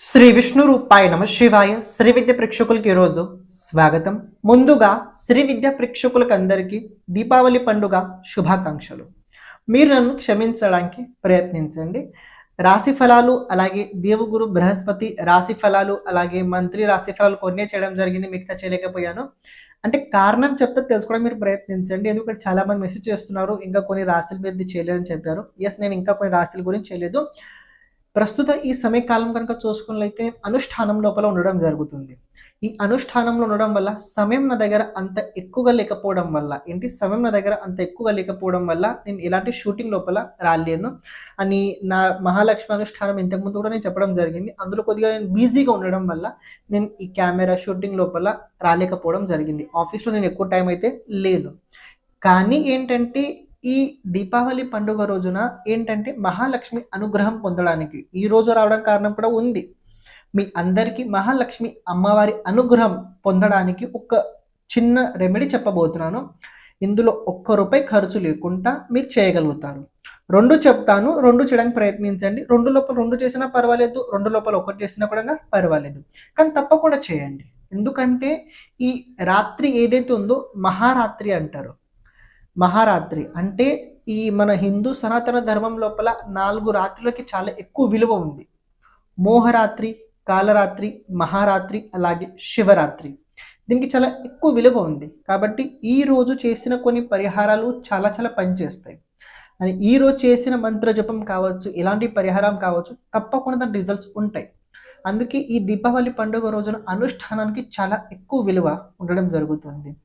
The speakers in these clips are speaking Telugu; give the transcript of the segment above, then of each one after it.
శ్రీ విష్ణు రూపాయ నమ శివాయ. శ్రీ విద్య ప్రేక్షకులకి ఈరోజు స్వాగతం. ముందుగా శ్రీ విద్య ప్రేక్షకులకందరికీ దీపావళి పండుగ శుభాకాంక్షలు. మీరు నన్ను క్షమించడానికి ప్రయత్నించండి. రాశి ఫలాలు అలాగే దేవుగురు బృహస్పతి రాశి ఫలాలు అలాగే మంత్రి రాశి ఫలాలు కొన్నే చేయడం జరిగింది మిగతా చేయలేకపోయాను. అంటే కారణం చెప్తే తెలుసుకోవడం మీరు ప్రయత్నించండి. ఎందుకంటే చాలా మంది మెసేజ్ చేస్తున్నారు ఇంకా కొన్ని రాశుల మీద చేయలేదని చెప్పారు. ఎస్ నేను ఇంకా కొన్ని రాశుల గురించి చేయలేదు. ప్రస్తుత ఈ సమయకాలం కనుక చూసుకున్నట్లయితే అనుష్ఠానం లోపల ఉండడం జరుగుతుంది. ఈ అనుష్ఠానంలో ఉండడం వల్ల సమయం నా దగ్గర అంత ఎక్కువగా లేకపోవడం వల్ల ఏంటి? సమయం నా దగ్గర అంత ఎక్కువగా లేకపోవడం వల్ల నేను ఎలాంటి షూటింగ్ లోపల రాలేను. అని నా మహాలక్ష్మి అనుష్ఠానం ఇంతకుముందు కూడా నేను చెప్పడం జరిగింది. అందులో కొద్దిగా నేను బిజీగా ఉండడం వల్ల నేను ఈ కెమెరా షూటింగ్ లోపల రాలేకపోవడం జరిగింది. ఆఫీస్లో నేను ఎక్కువ టైం అయితే లేను. కానీ ఏంటంటే ఈ దీపావళి పండుగ రోజున ఏంటంటే మహాలక్ష్మి అనుగ్రహం పొందడానికి ఈ రోజు రావడం కారణం కూడా ఉంది. మీ అందరికీ మహాలక్ష్మి అమ్మవారి అనుగ్రహం పొందడానికి ఒక చిన్న రెమెడీ చెప్పబోతున్నాను. ఇందులో ఒక్క రూపాయి ఖర్చు లేకుండా మీరు చేయగలుగుతారు. రెండు చెప్తాను రెండు చేయడానికి ప్రయత్నించండి. రెండు లోపల రెండు చేసినా పర్వాలేదు రెండు లోపల ఒకటి చేసినా కూడా పర్వాలేదు. కానీ తప్పకుండా చేయండి. ఎందుకంటే ఈ రాత్రి ఏదైతే ఉందో మహారాత్రి అంటారు. మహారాత్రి. అంటే ఈ మన హిందూ సనాతన ధర్మం లోపల నాలుగు రాత్రులకి చాలా ఎక్కువ విలువ ఉంది. మోహరాత్రి కాలరాత్రి మహారాత్రి అలాగే శివరాత్రి. దీనికి చాలా ఎక్కువ విలువ ఉంది. కాబట్టి ఈ రోజు చేసిన కొన్ని పరిహారాలు చాలా చాలా పనిచేస్తాయి. అని ఈ రోజు చేసిన మంత్ర జపం కావచ్చు ఎలాంటి పరిహారం కావచ్చు తప్పకుండా దాని రిజల్ట్స్ ఉంటాయి. అందుకే ఈ దీపావళి పండుగ రోజున అనుష్ఠానానికి చాలా ఎక్కువ విలువ ఉండడం జరుగుతుంది.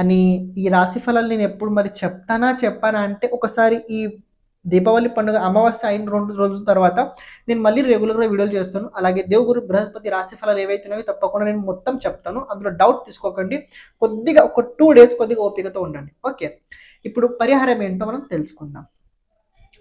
అని ఈ రాశి ఫలాలు నేను ఎప్పుడు మరి చెప్తానా చెప్పానా అంటే ఒకసారి ఈ దీపావళి పండుగ అమావాస్య అయిన రెండు రోజుల తర్వాత నేను మళ్ళీ రెగ్యులర్గా వీడియోలు చేస్తాను. అలాగే దేవుగురు బృహస్పతి రాశి ఫలాలు ఏవైతున్నాయో తప్పకుండా నేను మొత్తం చెప్తాను. అందులో డౌట్ తీసుకోకండి. కొద్దిగా ఒక టూ డేస్ కొద్దిగా ఓపికతో ఉండండి. ఓకే ఇప్పుడు పరిహారం ఏంటో మనం తెలుసుకుందాం.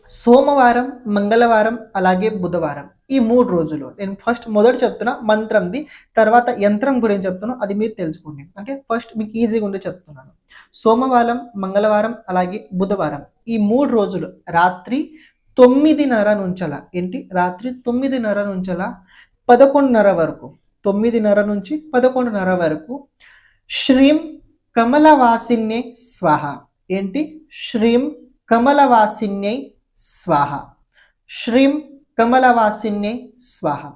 సోమవారం మంగళవారం అలాగే బుధవారం. ఈ మూడు రోజులు. నేను ఫస్ట్ మొదటి చెప్తున్నా మంత్రంది తర్వాత యంత్రం గురించి చెప్తున్నా అది మీరు తెలుసుకోండి. అంటే ఫస్ట్ మీకు ఈజీగా ఉండి చెప్తున్నాను. సోమవారం మంగళవారం అలాగే బుధవారం. ఈ మూడు రోజులు. రాత్రి తొమ్మిదిన్నర నుంచల. ఏంటి? రాత్రి తొమ్మిదిన్నర నుంచల? పదకొండున్నర వరకు. తొమ్మిదిన్నర నుంచి పదకొండున్నర వరకు. శ్రీం కమలవాసిన్యై స్వాహ. ఏంటి? శ్రీం కమలవాసిన్యై స్వాహ. శ్రీం కమలవాసిన్నే స్వాహ.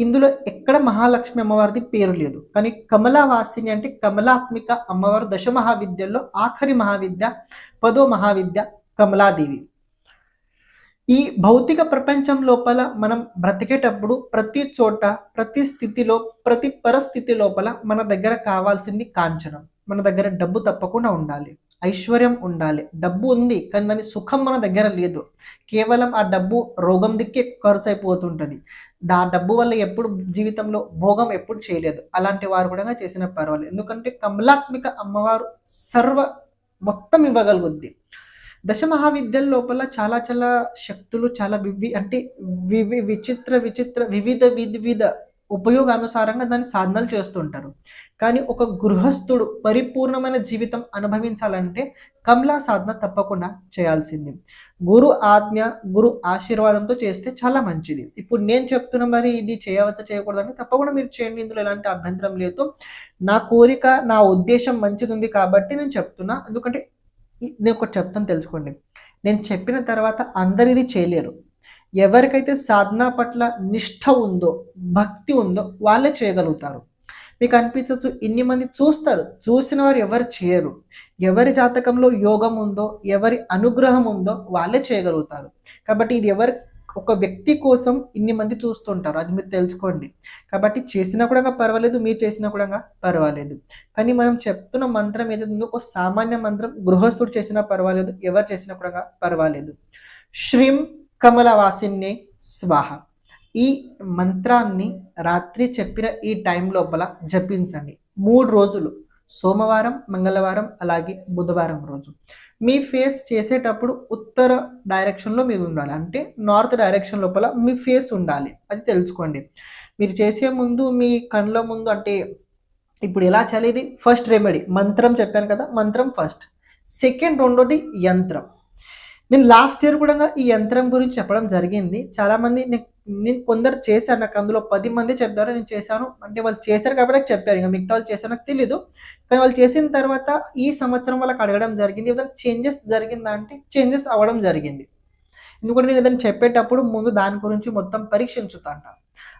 ఇందులో ఎక్కడ మహాలక్ష్మి అమ్మవారిది పేరు లేదు. కానీ కమలవాసిని అంటే కమలాత్మిక అమ్మవారు దశ మహావిద్యల్లో ఆఖరి మహావిద్య పదో మహావిద్య కమలాదేవి. ఈ భౌతిక ప్రపంచం లోపల మనం బ్రతికేటప్పుడు ప్రతి చోట ప్రతి స్థితిలో ప్రతి పరిస్థితి లోపల మన దగ్గర కావాల్సింది కాంచనం. మన దగ్గర డబ్బు తప్పకుండా ఉండాలి. ఐశ్వర్యం ఉండాలి. డబ్బు ఉంది కానీ దాని సుఖం మన దగ్గర లేదు. కేవలం ఆ డబ్బు రోగం దిక్కే ఖర్చు అయిపోతుంటుంది ఆ డబ్బు వల్ల ఎప్పుడు జీవితంలో భోగం ఎప్పుడు చేయలేదు. అలాంటి వారు కూడా చేసిన పర్వాలేదు. ఎందుకంటే కమలాత్మిక అమ్మవారు సర్వ మొత్తం ఇవ్వగలుగుద్ది. దశ మహావిద్యల లోపల చాలా చాలా శక్తులు చాలా వివి అంటే వివి విచిత్ర విచిత్ర వివిధ వివిధ ఉపయోగానుసారంగా దాన్ని సాధనలు చేస్తుంటారు. కానీ ఒక గృహస్థుడు పరిపూర్ణమైన జీవితం అనుభవించాలంటే కమలా సాధన తప్పకుండా చేయాల్సింది. గురు ఆజ్ఞ గురు ఆశీర్వాదంతో చేస్తే చాలా మంచిది. ఇప్పుడు నేను చెప్తున్న మరి ఇది చేయవచ్చా చేయకూడదని తప్పకుండా మీరు చేయండి. ఇందులో ఎలాంటి అభ్యంతరం లేదు. నా కోరిక నా ఉద్దేశం మంచిది ఉంది కాబట్టి నేను చెప్తున్నా. ఎందుకంటే నేను ఒకటి చెప్తాను తెలుసుకోండి. నేను చెప్పిన తర్వాత అందరిది చేయలేరు. ఎవరికైతే సాధన పట్ల నిష్ఠ ఉందో భక్తి ఉందో వాళ్ళే చేయగలుగుతారు. మీకు అనిపించవచ్చు ఇన్ని మంది చూస్తారు. చూసిన వారు ఎవరు చేయరు. ఎవరి జాతకంలో యోగం ఉందో ఎవరి అనుగ్రహం ఉందో వాళ్ళే చేయగలుగుతారు. కాబట్టి ఇది ఎవరి ఒక వ్యక్తి కోసం ఇన్ని మంది చూస్తుంటారు. అది మీరు తెలుసుకోండి. కాబట్టి చేసినా కూడా పర్వాలేదు మీరు చేసినా కూడా పర్వాలేదు. కానీ మనం చెప్తున్న మంత్రం ఏదైతే ఉందో ఒక సామాన్య మంత్రం గృహస్థుడు చేసినా పర్వాలేదు ఎవరు చేసినా కూడా పర్వాలేదు. శ్రీం కమలవాసిన్నే స్వాహ. ఈ మంత్రాన్ని రాత్రి చెప్పిన ఈ టైం లోపల జపించండి. మూడు రోజులు. సోమవారం మంగళవారం అలాగే బుధవారం రోజు. మీ ఫేస్ చేసేటప్పుడు ఉత్తర డైరెక్షన్లో మీరు ఉండాలి. అంటే నార్త్ డైరెక్షన్ లోపల మీ ఫేస్ ఉండాలి. అది తెలుసుకోండి. మీరు చేసే ముందు మీ కళ్ళ ముందు అంటే ఇప్పుడు ఎలా చేయాలి ఫస్ట్ రెమెడీ మంత్రం చెప్పాను కదా మంత్రం ఫస్ట్ సెకండ్ రెండోది యంత్రం. నేను లాస్ట్ ఇయర్ కూడా ఈ యంత్రం గురించి చెప్పడం జరిగింది. చాలామంది నేను నేను కొందరు చేశారు. నాకు అందులో పది మంది చెప్పారు. నేను చేశాను. అంటే వాళ్ళు చేశారు కాబట్టి నాకు చెప్పారు. ఇంకా మిగతా వాళ్ళు చేశారు నాకు తెలీదు. కానీ వాళ్ళు చేసిన తర్వాత ఈ సంవత్సరం వాళ్ళకి అడగడం జరిగింది. ఏదైనా చేంజెస్ జరిగిందా అంటే చేంజెస్ అవ్వడం జరిగింది. ఎందుకంటే నేను ఏదైనా చెప్పేటప్పుడు ముందు దాని గురించి మొత్తం పరీక్షించుతాంట.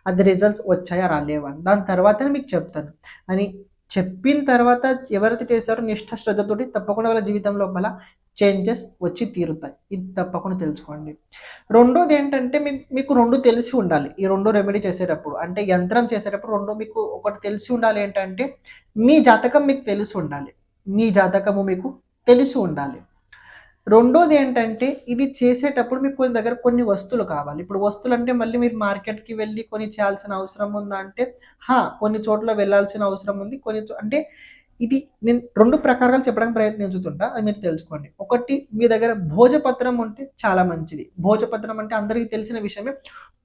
అది రిజల్ట్స్ వచ్చాయా రాలేవా దాని తర్వాతనే మీకు చెప్తాను. అని చెప్పిన తర్వాత ఎవరైతే చేశారో నిష్ఠ శ్రద్ధతోటి తప్పకుండా వాళ్ళ జీవితం లోపల చేంజెస్ వచ్చి తీరుతాయి. ఇది తప్పకుండా తెలుసుకోండి. రెండోది ఏంటంటే మీకు మీకు రెండు తెలిసి ఉండాలి. ఈ రెండు రెమెడీ చేసేటప్పుడు. అంటే యంత్రం చేసేటప్పుడు రెండు మీకు ఒకటి తెలిసి ఉండాలి ఏంటంటే మీ జాతకం మీకు తెలిసి ఉండాలి. మీ జాతకము మీకు తెలిసి ఉండాలి. రెండోది ఏంటంటే ఇది చేసేటప్పుడు మీకు కొన్ని దగ్గర కొన్ని వస్తువులు కావాలి. ఇప్పుడు వస్తువులు అంటే మళ్ళీ మీరు మార్కెట్కి వెళ్ళి కొన్ని చేయాల్సిన అవసరం ఉందా అంటే హా కొన్ని చోట్ల వెళ్ళాల్సిన అవసరం ఉంది. కొన్ని అంటే ఇది నేను రెండు ప్రకారాలు చెప్పడానికి ప్రయత్నించుతుంటా అది మీరు తెలుసుకోండి. ఒకటి మీ దగ్గర భోజపత్రం ఉంటే చాలా మంచిది. భోజపత్రం అంటే అందరికీ తెలిసిన విషయమే.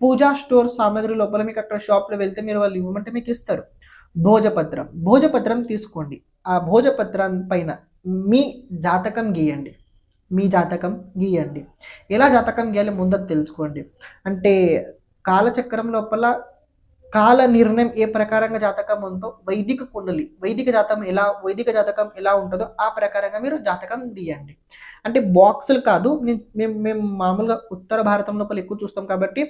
పూజా స్టోర్ సామాగ్రి లోపల మీకు అక్కడ షాప్లో వెళ్తే మీరు వాళ్ళు ఇవ్వమంటే మీకు ఇస్తారు. భోజపత్రం. భోజపత్రం తీసుకోండి. ఆ భోజపత్రం పైన మీ జాతకం గీయండి. మీ జాతకం గీయండి. ఎలా జాతకం గీయాలి ముందు తెలుసుకోండి. అంటే కాలచక్రం లోపల కాల నిర్ణయం ఏ ప్రకారంగా జాతకం ఉందో వైదిక కుండలి వైదిక జాతకం ఎలా వైదిక జాతకం ఎలా ఉంటుందో ఆ ప్రకారంగా మీరు జాతకం తీయండి అంటే బాక్సులు కాదు నేను మేము మేము మామూలుగా ఉత్తర భారతం లోపల ఎక్కువ చూస్తాం కాబట్టి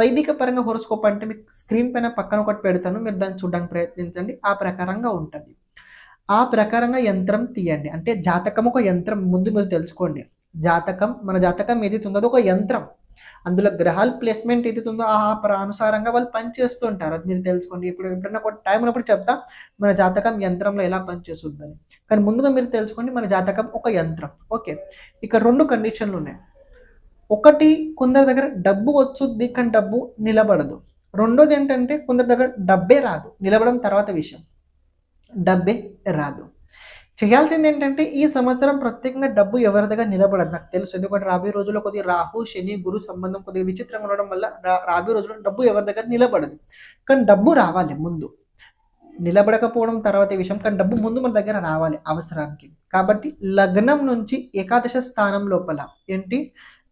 వైదిక పరంగా హోరోస్కోప్ అంటే మీకు స్క్రీన్ పైన పక్కన ఒకటి పెడతాను మీరు దాన్ని చూడడానికి ప్రయత్నించండి ఆ ప్రకారంగా ఉంటుంది. ఆ ప్రకారంగా యంత్రం తీయండి. అంటే జాతకం ఒక యంత్రం ముందు మీరు తెలుసుకోండి. జాతకం మన జాతకం ఏదైతే ఉందో ఒక యంత్రం. అందులో గ్రహాల ప్లేస్మెంట్ ఏదైతే ఉందో ఆ అనుసారంగా వాళ్ళు పనిచేస్తూ ఉంటారు అది మీరు తెలుసుకోండి. ఇప్పుడు ఎప్పుడైనా ఒక టైం ఉన్నప్పుడు చెప్తా మన జాతకం యంత్రంలో ఎలా పనిచేస్తుందని. కానీ ముందుగా మీరు తెలుసుకోండి మన జాతకం ఒక యంత్రం. ఓకే. ఇక్కడ రెండు కండిషన్లు ఉన్నాయి. ఒకటి కొందరి దగ్గర డబ్బు వచ్చుద్ది కానీ డబ్బు నిలబడదు. రెండోది ఏంటంటే కొందరి దగ్గర డబ్బే రాదు. నిలబడడం తర్వాత విషయం. డబ్బే రాదు. చేయాల్సింది ఏంటంటే ఈ సంవత్సరం ప్రత్యేకంగా డబ్బు ఎవరి దగ్గర నిలబడదు. నాకు తెలుసు. ఎందుకంటే రాబోయే రోజుల్లో కొద్దిగా రాహు శని గురు సంబంధం కొద్దిగా విచిత్రంగా ఉండడం వల్ల రాబోయే రోజుల్లో డబ్బు ఎవరి దగ్గర నిలబడదు. కానీ డబ్బు రావాలి ముందు. నిలబడకపోవడం తర్వాత విషయం. కానీ డబ్బు ముందు మన దగ్గర రావాలి అవసరానికి. కాబట్టి లగ్నం నుంచి ఏకాదశ స్థానం లోపల ఏంటి?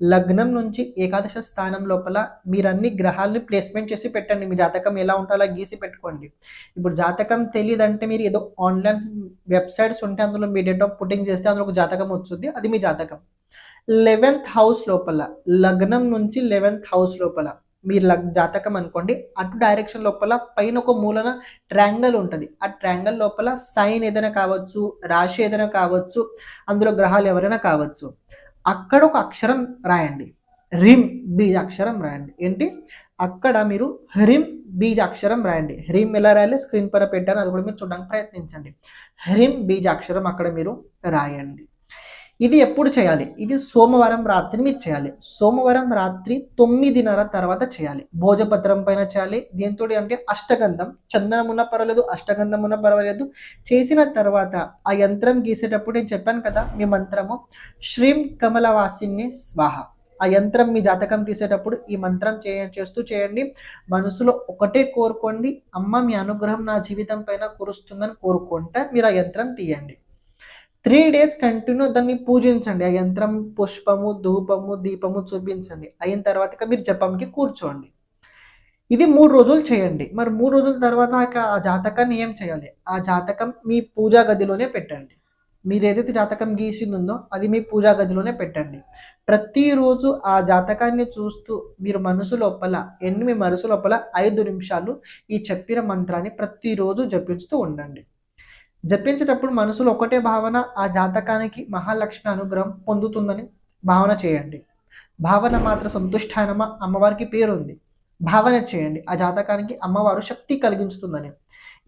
లగ్నం నుంచి ఏకాదశ స్థానం లోపల మీరు అన్ని గ్రహాలని ప్లేస్మెంట్ చేసి పెట్టండి. మీ జాతకం ఎలా ఉంటుందో అలా గీసి పెట్టుకోండి. ఇప్పుడు జాతకం తెలియదంటే మీరు ఏదో ఆన్లైన్ వెబ్సైట్స్ ఉంటే అందులో మీ డేట్ ఆఫ్ పుట్టింగ్ చేస్తే అందులో ఒక జాతకం వచ్చింది అది మీ జాతకం. లెవెన్త్ హౌస్ లోపల లగ్నం నుంచి లెవెన్త్ హౌస్ లోపల మీరు లగ్ జాతకం అనుకోండి. అటు డైరెక్షన్ లోపల పైన ఒక మూలన ట్రాంగల్ ఉంటుంది. ఆ ట్రాంగల్ లోపల సైన్ ఏదైనా కావచ్చు రాశి ఏదైనా కావచ్చు అందులో గ్రహాలు ఎవరైనా కావచ్చు. అక్కడ ఒక అక్షరం రాయండి. రిమ్ బీజ అక్షరం రాయండి. ఏంటి? అక్కడ మీరు హ్రిమ్ బీజ అక్షరం రాయండి. హ్రిమ్ ఎలా రాయాలి? స్క్రీన్ పైన పెట్టాను. అది కూడా మీరు చూడడానికి ప్రయత్నించండి. హ్రిమ్ బీజ అక్షరం అక్కడ మీరు రాయండి. ఇది ఎప్పుడు చేయాలి? ఇది సోమవారం రాత్రి మీరు చేయాలి. సోమవారం రాత్రి తొమ్మిదిన్నర తర్వాత చేయాలి. భోజపత్రం పైన చేయాలి. దీంతో అంటే అష్టగంధం. చందనం ఉన్న పర్వాలేదు అష్టగంధం ఉన్న పర్వాలేదు. చేసిన తర్వాత ఆ యంత్రం గీసేటప్పుడు నేను చెప్పాను కదా మీ మంత్రము శ్రీం కమలవాసిని స్వాహ. ఆ యంత్రం మీ జాతకం తీసేటప్పుడు ఈ మంత్రం చేయ చేస్తూ చేయండి. మనసులో ఒకటే కోరుకోండి. అమ్మ మీ అనుగ్రహం నా జీవితం పైన కురుస్తుందని కోరుకుంటే మీరు ఆ యంత్రం తీయండి. త్రీ డేస్ కంటిన్యూ దాన్ని పూజించండి. ఆ యంత్రం పుష్పము ధూపము దీపము చూపించండి. అయిన తర్వాత మీరు జపంకి కూర్చోండి. ఇది మూడు రోజులు చేయండి. మరి మూడు రోజుల తర్వాత ఆ జాతకాన్ని ఏం చేయాలి? ఆ జాతకం మీ పూజా గదిలోనే పెట్టండి. మీరు ఏదైతే జాతకం గీసిందో అది మీ పూజా గదిలోనే పెట్టండి. ప్రతిరోజు ఆ జాతకాన్ని చూస్తూ మీరు మనసు లోపల ఎనిమిది మనసు లోపల ఐదు నిమిషాలు ఈ చెప్పిన మంత్రాన్ని ప్రతిరోజు జపిస్తూ ఉండండి. జపించేటప్పుడు మనసులో ఒకటే భావన ఆ జాతకానికి మహాలక్ష్మి అనుగ్రహం పొందుతుందని భావన చేయండి. భావన మాత్ర సంతుష్టానమ? అమ్మవారికి పేరు ఉంది భావన చేయండి. ఆ జాతకానికి అమ్మవారు శక్తి కలిగించుతుందని.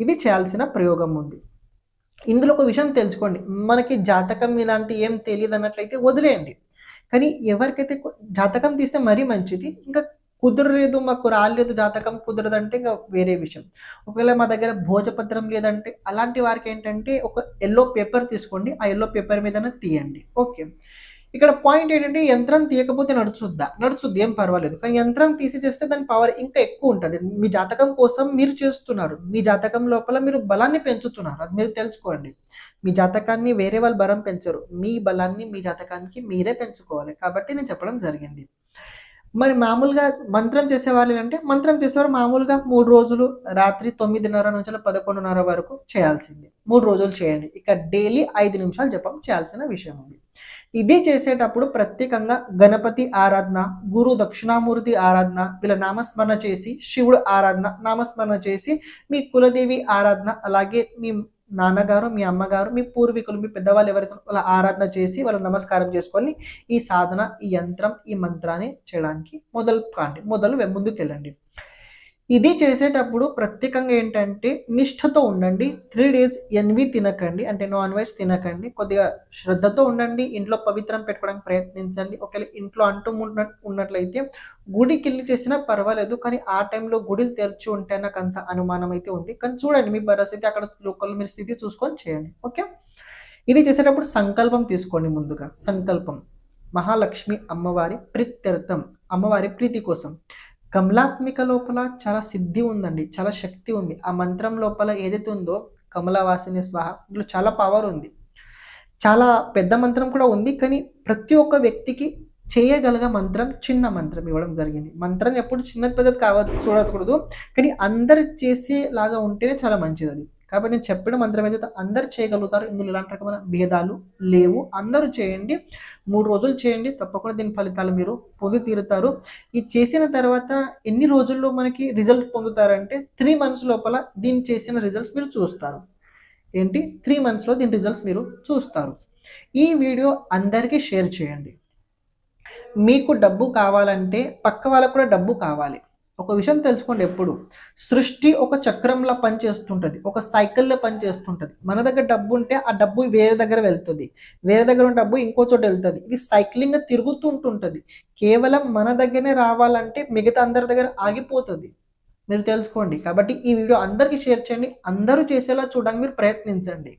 ఇది చేయాల్సిన ప్రయోగం ఉంది. ఇందులో ఒక విషయం తెలుసుకోండి. మనకి జాతకం ఇలాంటి ఏం తెలియదు అన్నట్లయితే వదిలేయండి. కానీ ఎవరికైతే జాతకం తీస్తే మరీ మంచిది. ఇంకా కుదరలేదు మాకు రాలేదు జాతకం కుదరదంటే ఇంకా వేరే విషయం. ఒకవేళ మా దగ్గర భోజపత్రం లేదంటే అలాంటి వారికి ఏంటంటే ఒక ఎల్లో పేపర్ తీసుకోండి ఆ ఎల్లో పేపర్ మీద తీయండి. ఓకే ఇక్కడ పాయింట్ ఏంటంటే యంత్రం తీయకపోతే నడుచుద్దా? నడుచుద్ది ఏం పర్వాలేదు. కానీ యంత్రం తీసి చేస్తే దాని పవర్ ఇంకా ఎక్కువ ఉంటుంది. మీ జాతకం కోసం మీరు చేస్తున్నారు. మీ జాతకం లోపల మీరు బలాన్ని పెంచుతున్నారు. అది మీరు తెలుసుకోండి. మీ జాతకాన్ని వేరే వాళ్ళు బలం పెంచరు. మీ బలాన్ని మీ జాతకానికి మీరే పెంచుకోవాలి. కాబట్టి నేను చెప్పడం జరిగింది. మరి మామూలుగా మంత్రం చేసేవాళ్ళు అంటే మంత్రం చేసేవారు మామూలుగా మూడు రోజులు రాత్రి తొమ్మిదిన్నర నుంచి పదకొండున్నర వరకు చేయాల్సింది. మూడు రోజులు చేయండి. ఇక డైలీ ఐదు నిమిషాలు జపం చేయాల్సిన విషయం ఉంది ఇది చేసేటప్పుడు ప్రత్యేకంగా గణపతి ఆరాధన గురు దక్షిణామూర్తి ఆరాధన వీళ్ళ నామస్మరణ చేసి శివుడు ఆరాధన నామస్మరణ చేసి మీ కులదేవి ఆరాధన అలాగే మీ నాన్నగారు మీ అమ్మగారు మీ పూర్వీకులు మీ పెద్దవాళ్ళు ఎవరైతే వాళ్ళ ఆరాధన చేసి వాళ్ళ నమస్కారం చేసుకొని ఈ సాధన ఈ యంత్రం ఈ మంత్రాన్ని చేయడానికి మొదలు కాండి. మొదలు ముందుకు వెళ్ళండి ఇది చేసేటప్పుడు ప్రత్యేకంగా ఏంటంటే నిష్ఠతో ఉండండి. త్రీ డేస్ ఎన్వి తినకండి. అంటే నాన్ వెజ్ తినకండి. కొద్దిగా శ్రద్ధతో ఉండండి. ఇంట్లో పవిత్రం పెట్టుకోవడానికి ప్రయత్నించండి. ఒకవేళ ఇంట్లో అంటూ ఉన్న- ఉన్నట్లయితే గుడికి వెళ్ళి చేసినా పర్వాలేదు. కానీ ఆ టైంలో గుడిలు తెరిచి ఉంటే నాకు అంత అనుమానం అయితే ఉంది. కానీ చూడండి మీ పరిస్థితి. అక్కడ లోకల్ మీరు స్థితి చూసుకొని చేయండి. ఓకే? ఇది చేసేటప్పుడు సంకల్పం తీసుకోండి ముందుగా. సంకల్పం. మహాలక్ష్మి అమ్మవారి ప్రీత్యర్థం. అమ్మవారి ప్రీతి కోసం. కమలాత్మిక లోపల చాలా సిద్ధి ఉందండి చాలా శక్తి ఉంది. ఆ మంత్రం లోపల ఏదైతే ఉందో కమలవాసిని స్వాహ ఇందులో చాలా పవర్ ఉంది. చాలా పెద్ద మంత్రం కూడా ఉంది కానీ ప్రతి ఒక్క వ్యక్తికి చేయగలిగే మంత్రం చిన్న మంత్రం ఇవ్వడం జరిగింది. మంత్రం ఎప్పుడు చిన్నది పెద్దది కావ చూడకూడదు కానీ అందరు చేసేలాగా ఉంటేనే చాలా మంచిది అది. కాబట్టి నేను చెప్పిన మంత్రం ఏదైతే అందరు చేయగలుగుతారు ఇందులో ఇలాంటి రకమైన భేదాలు లేవు. అందరూ చేయండి మూడు రోజులు చేయండి తప్పకుండా దీని ఫలితాలు మీరు పొంది తీరుతారు. ఇది చేసిన తర్వాత ఎన్ని రోజుల్లో మనకి రిజల్ట్ పొందుతారంటే త్రీ మంత్స్ లోపల దీన్ని చేసిన రిజల్ట్స్ మీరు చూస్తారు. ఏంటి? త్రీ మంత్స్లో దీని రిజల్ట్స్ మీరు చూస్తారు. ఈ వీడియో అందరికీ షేర్ చేయండి. మీకు డబ్బు కావాలంటే పక్క వాళ్ళకు కూడా డబ్బు కావాలి. ఒక విషయం తెలుసుకోండి ఎప్పుడు. సృష్టి ఒక చక్రంలో పనిచేస్తుంటుంది ఒక సైకిల్లో పనిచేస్తుంటుంది. మన దగ్గర డబ్బు ఉంటే ఆ డబ్బు వేరే దగ్గర వెళ్తుంది. వేరే దగ్గర ఉన్న డబ్బు ఇంకో చోట వెళ్తుంది. ఇది సైక్లింగ్ తిరుగుతుంటుంటుంది. కేవలం మన దగ్గరనే రావాలంటే మిగతా అందరి దగ్గర ఆగిపోతుంది. మీరు తెలుసుకోండి. కాబట్టి ఈ వీడియో అందరికీ షేర్ చేయండి. అందరూ చేసేలా చూడడానికి మీరు ప్రయత్నించండి.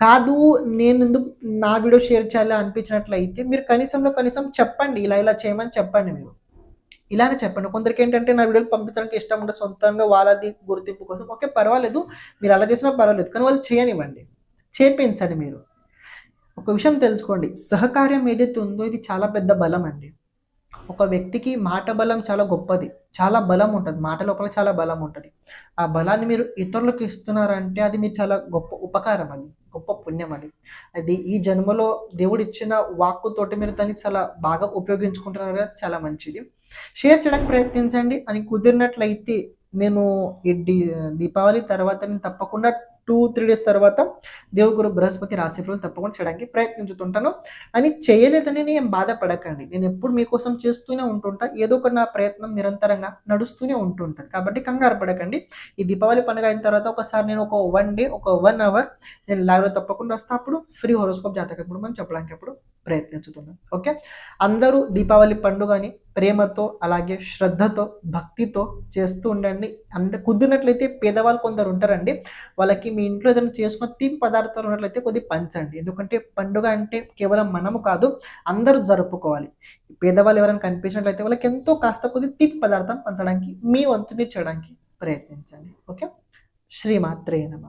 కాదు నేను ఎందుకు నా వీడియో షేర్ చేయాలి అనిపించినట్లయితే మీరు కనీసంలో కనీసం చెప్పండి. ఇలా ఇలా చేయమని చెప్పండి మీరు. ఇలానే చెప్పండి. కొందరికి ఏంటంటే నా వీడియోలు పంపించడానికి ఇష్టం ఉండదు. సొంతంగా వాళ్ళది గుర్తింపు కోసం. ఓకే పర్వాలేదు. మీరు అలా చేసినా పర్వాలేదు. కానీ వాళ్ళు చేయనివ్వండి. చేపించండి మీరు. ఒక విషయం తెలుసుకోండి. సహకార్యం ఏదైతే ఉందో ఇది చాలా పెద్ద బలం అండి. ఒక వ్యక్తికి మాట బలం చాలా గొప్పది. చాలా బలం ఉంటుంది. మాట లోపల చాలా బలం ఉంటుంది. ఆ బలాన్ని మీరు ఇతరులకు ఇస్తున్నారంటే అది మీరు చాలా గొప్ప ఉపకారం అది గొప్ప పుణ్యం అది అది ఈ జన్మలో దేవుడు ఇచ్చిన వాక్కుతోటి మీరు దాన్ని చాలా బాగా ఉపయోగించుకుంటున్నారు. చాలా మంచిది. షేర్ చేయడానికి ప్రయత్నించండి. అని కుదిరినట్లయితే నేను ఈ దీపావళి తర్వాత నేను తప్పకుండా టూ త్రీ డేస్ తర్వాత దేవుగురు బృహస్పతి రాశి ఫలం తప్పకుండా చేయడానికి ప్రయత్నించుతుంటాను. అని చేయలేదని నేను బాధపడకండి. నేను ఎప్పుడు మీకోసం చేస్తూనే ఉంటుంటా. ఏదో ఒక నా ప్రయత్నం నిరంతరంగా నడుస్తూనే ఉంటుంటుంది. కాబట్టి కంగారు పడకండి. ఈ దీపావళి పండుగ అయిన తర్వాత ఒకసారి నేను ఒక వన్ డే ఒక వన్ అవర్ నేను లైవ్లో తప్పకుండా వస్తా. అప్పుడు ఫ్రీ హోరోస్కోప్ జాతకం కూడా మనం చెప్పడానికి అప్పుడు ప్రయత్నించుతున్నాను. ఓకే అందరూ దీపావళి పండుగని ప్రేమతో అలాగే శ్రద్ధతో భక్తితో చేస్తూ ఉండండి. అంత కుదిరినట్లయితే పేదవాళ్ళు కొందరు ఉంటారండి. వాళ్ళకి మీ ఇంట్లో ఏదైనా చేసుకున్న తీపి పదార్థాలు ఉన్నట్లయితే కొద్ది పంచండి. ఎందుకంటే పండుగ అంటే కేవలం మనము కాదు అందరూ జరుపుకోవాలి. పేదవాళ్ళు ఎవరైనా కనిపించినట్లయితే వాళ్ళకి ఎంతో కాస్త కొద్ది తీపి పదార్థం పంచడానికి మీ వంతు మీరు చేయడానికి ప్రయత్నించండి. ఓకే? శ్రీమాత్రే నమ.